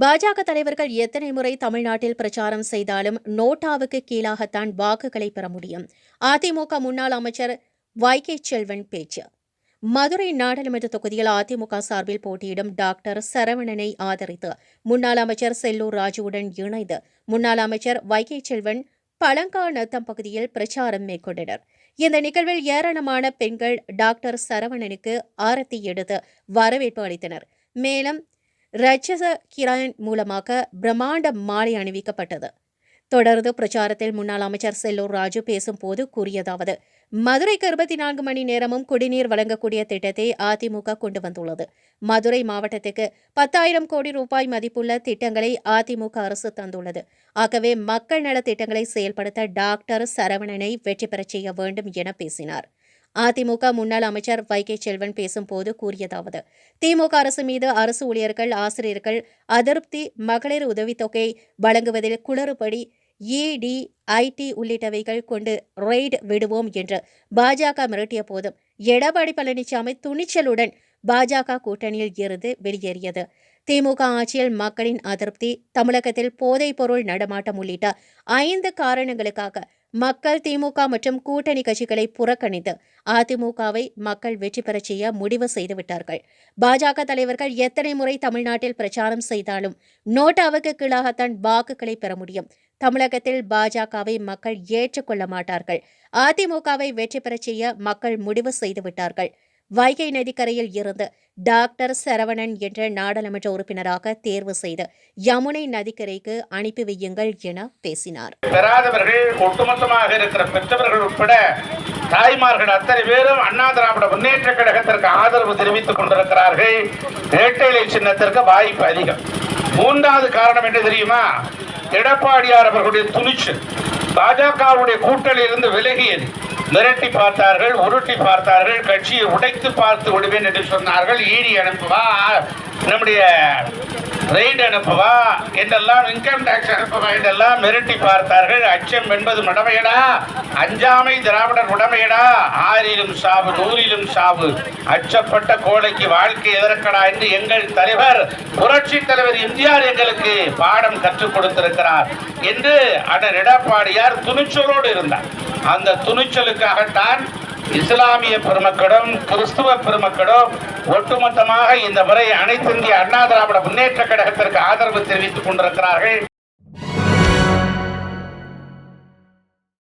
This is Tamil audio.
பாஜக தலைவர்கள் எத்தனை முறை தமிழ்நாட்டில் பிரச்சாரம் செய்தாலும் நோட்டாவுக்கு கீழாகத்தான் வாக்குகளை பெற முடியும். அதிமுக முன்னாள் அமைச்சர் வைகை செல்வன் பேச்சு. மதுரை நாடாளுமன்ற தொகுதியில் அதிமுக சார்பில் போட்டியிடும் டாக்டர் சரவணனை ஆதரித்து முன்னாள் அமைச்சர் செல்லூர் ராஜுவுடன் இணைந்து முன்னாள் அமைச்சர் வைகை செல்வன் பழங்காநத்தம் பகுதியில் பிரச்சாரம் மேற்கொண்டனர். இந்த நிகழ்வில் ஏராளமான பெண்கள் டாக்டர் சரவணனுக்கு ஆரத்தி எடுத்து வரவேற்பு அளித்தனர். மேலும் ரட்சச கிரான் மூலமாக பிரம்மாண்ட மாலை அணிவிக்கப்பட்டது. தொடர்ந்து பிரச்சாரத்தில் முன்னாள் அமைச்சர் செல்லூர் ராஜு பேசும்போது கூறியதாவது மதுரைக்கு இருபத்தி நான்கு மணி நேரமும் குடிநீர் வழங்கக்கூடிய திட்டத்தை அதிமுக கொண்டு வந்துள்ளது. மதுரை மாவட்டத்துக்கு பத்தாயிரம் கோடி ரூபாய் மதிப்புள்ள திட்டங்களை அதிமுக அரசு தந்துள்ளது. ஆகவே மக்கள் நல திட்டங்களை செயல்படுத்த டாக்டர் சரவணனை வெற்றி பெறச் செய்ய வேண்டும் என பேசினார். அதிமுக முன்னாள் அமைச்சர் வைகை செல்வன் பேசும்போது கூறியதாவது திமுக அரசு மீது அரசு ஊழியர்கள் ஆசிரியர்கள் அதிருப்தி மகளிர் உதவித்தொகை வழங்குவதில் குளறுபடி இடி ஐடி உள்ளிட்டவைகள் கொண்டு ரெய்டு விடுவோம் என்று பாஜக மிரட்டிய போதும் எடப்பாடி பழனிசாமி துணிச்சலுடன் பாஜக கூட்டணியில் இருந்து வெளியேறியது. திமுக ஆட்சியில் மக்களின் அதிருப்தி தமிழகத்தில் போதைப் பொருள் நடமாட்டம் உள்ளிட்ட ஐந்து காரணங்களுக்காக மக்கள் திமுக மற்றும் கூட்டணி கட்சிகளை புறக்கணித்து அதிமுகவை மக்கள் வெற்றி பெறச் செய்ய முடிவு செய்துவிட்டார்கள். பாஜக தலைவர்கள் எத்தனை முறை தமிழ்நாட்டில் பிரச்சாரம் செய்தாலும் நோட்டாவுக்கு கீழாகத்தான் வாக்குகளை பெற முடியும். தமிழகத்தில் பாஜகவை மக்கள் ஏற்றுக்கொள்ள மாட்டார்கள். அதிமுகவை வெற்றி பெறச் செய்ய மக்கள் முடிவு செய்துவிட்டார்கள். வைகை நதிக்கரையில் இருந்து டாக்டர் சரவணன் என்ற நாடாளுமன்ற உறுப்பினராக தேர்வு செய்து யமுனை நதிக்கரைக்கு அனுப்பி வையுங்கள் என பேசினார். பெறாதவர்கள் ஒட்டுமொத்தமாக இருக்கிற பெற்றவர்கள் உட்பட தாய்மார்கள் அத்தனை பேரும் அண்ணா திராவிட முன்னேற்ற கழகத்திற்கு ஆதரவு தெரிவித்துக் கொண்டிருக்கிறார்கள். இரட்டைலை சின்னத்திற்கு வாய்ப்பு அதிகம். மூன்றாவது காரணம் என்ன தெரியுமா? எடப்பாடியார் அவர்களுடைய துணிச்சல். பாஜகவுடைய கூட்டணியிலிருந்து விலகியது. மிரட்டி பார்த்தார்கள் உருட்டி பார்த்தார்கள் கட்சியை உடைத்து பார்த்து விடுவேன் என்று சொன்னார்கள் ஈடி அனுப்புவா நம்முடைய ரெய்டு அனுப்புவா? என்றெல்லாம் இன்கம் டாக்ஸ் அனுப்புவா? என்றெல்லாம் மிரட்டி பார்த்தார்கள். அச்சம் என்பது மடமையடா. அஞ்சாமை திராவிடர் உடமையடா. ஆறிலும் சாவு நூறிலும் சாவு. அச்சப்பட்ட கோழைக்கு வாழ்க்கை எதற்கடா என்று எங்கள் தலைவர் புரட்சி தலைவர் எம்ஜிஆர் எங்களுக்கு பாடம் கற்றுக் கொடுத்திருக்கிறார் என்று அண்ணன் எடப்பாடியார் துணிச்சலோடு இருந்தார். அந்த துணிச்சலுக்காகத்தான் இஸ்லாமிய பெருமக்களும் கிறிஸ்துவ பெருமக்களும் ஒட்டுமொத்தமாக இந்த முறை அனைத்து இந்திய அண்ணா திராவிட முன்னேற்ற கழகத்திற்கு ஆதரவு தெரிவித்துக் கொண்டிருக்கிறார்கள்.